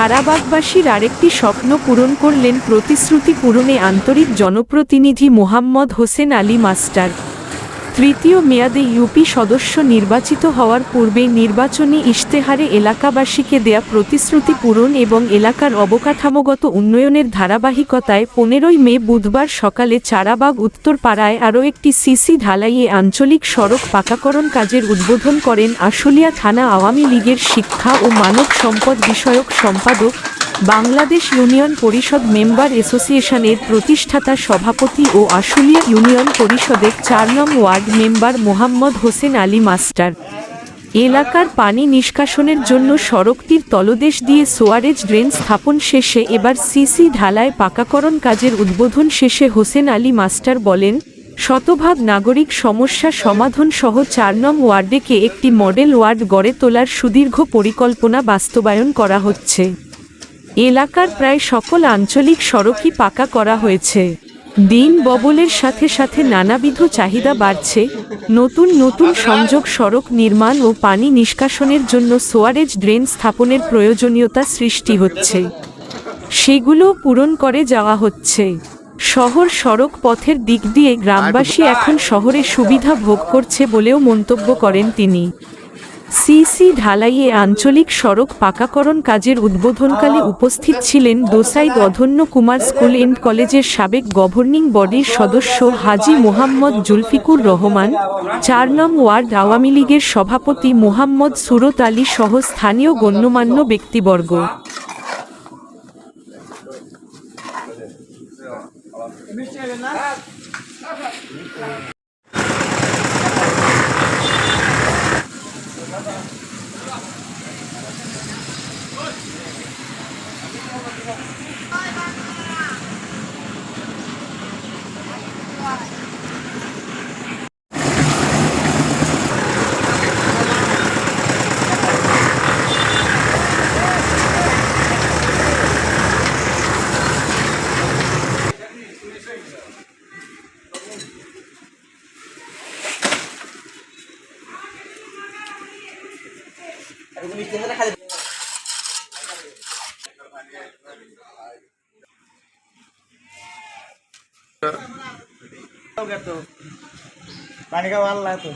চারাবাগবাসীর আরেকটি স্বপ্ন পূরণ করলেন প্রতিশ্রুতি পূরণে আন্তরিক জনপ্রতিনিধি মোহাম্মদ হোসেন আলী মাস্টার। তৃতীয় মেয়াদে ইউপি সদস্য নির্বাচিত হওয়ার পূর্বে নির্বাচনী ইশতেহারে এলাকাবাসীকে দেয়া প্রতিশ্রুতি পূরণ এবং এলাকার অবকাঠামোগত উন্নয়নের ধারাবাহিকতায় পনেরোই মে বুধবার সকালে চারাবাগ, উত্তরপাড়ায় আরও একটি সিসি ঢালাইয়ে আঞ্চলিক সড়ক পাকাকরণ কাজের উদ্বোধন করেন আশুলিয়া থানা আওয়ামী লীগের শিক্ষা ও মানব সম্পদ বিষয়ক সম্পাদক বাংলাদেশ ইউনিয়ন পরিষদ মেম্বার অ্যাসোসিয়েশনের প্রতিষ্ঠাতা সভাপতি ও আশুলিয়া ইউনিয়ন পরিষদের চার নং ward member Mohammad Hossain Ali master. এলাকার পানি নিষ্কাশনের জন্য সড়কটির তলদেশ দিয়ে সোয়ারেজ ড্রেন স্থাপন শেষে এবার সিসি ঢালায় পাকাকরণ কাজের উদ্বোধন শেষে হোসেন আলী মাস্টার বলেন, শতভাগ নাগরিক সমস্যা সমাধান সহ চার নং ওয়ার্ডেকে একটি মডেল ওয়ার্ড গড়ে তোলার সুদীর্ঘ পরিকল্পনা বাস্তবায়ন করা হচ্ছে। এলাকার প্রায় সকল আঞ্চলিক সড়কই পাকা করা হয়েছে। দিন ববলের সাথে সাথে নানাবিধ চাহিদা বাড়ছে। নতুন নতুন সংযোগ সড়ক নির্মাণ ও পানি নিষ্কাশনের জন্য সোয়ারেজ ড্রেন স্থাপনের প্রয়োজনীয়তা সৃষ্টি হচ্ছে। সেগুলো পূরণ করে যাওয়া হচ্ছে। শহর সড়ক পথের দিক দিয়ে গ্রামবাসী এখন শহরে সুবিধা ভোগ করছে বলেও মন্তব্য করেন তিনি। সিসি ঢালাইয়ে আঞ্চলিক সড়ক পাকাকরণ কাজের উদ্বোধনকালে উপস্থিত ছিলেন দোসাইদ অধন্য কুমার স্কুল এন্ড কলেজের সাবেক গভর্নিং বডির সদস্য হাজি মোহাম্মদ জুলফিকুর রহমান, চার নং ওয়ার্ড আওয়ামী লীগের সভাপতি মোহাম্মদ সুরত আলী সহ স্থানীয় গণ্যমান্য ব্যক্তিবর্গ। Gracias. पाणी का वाढला तो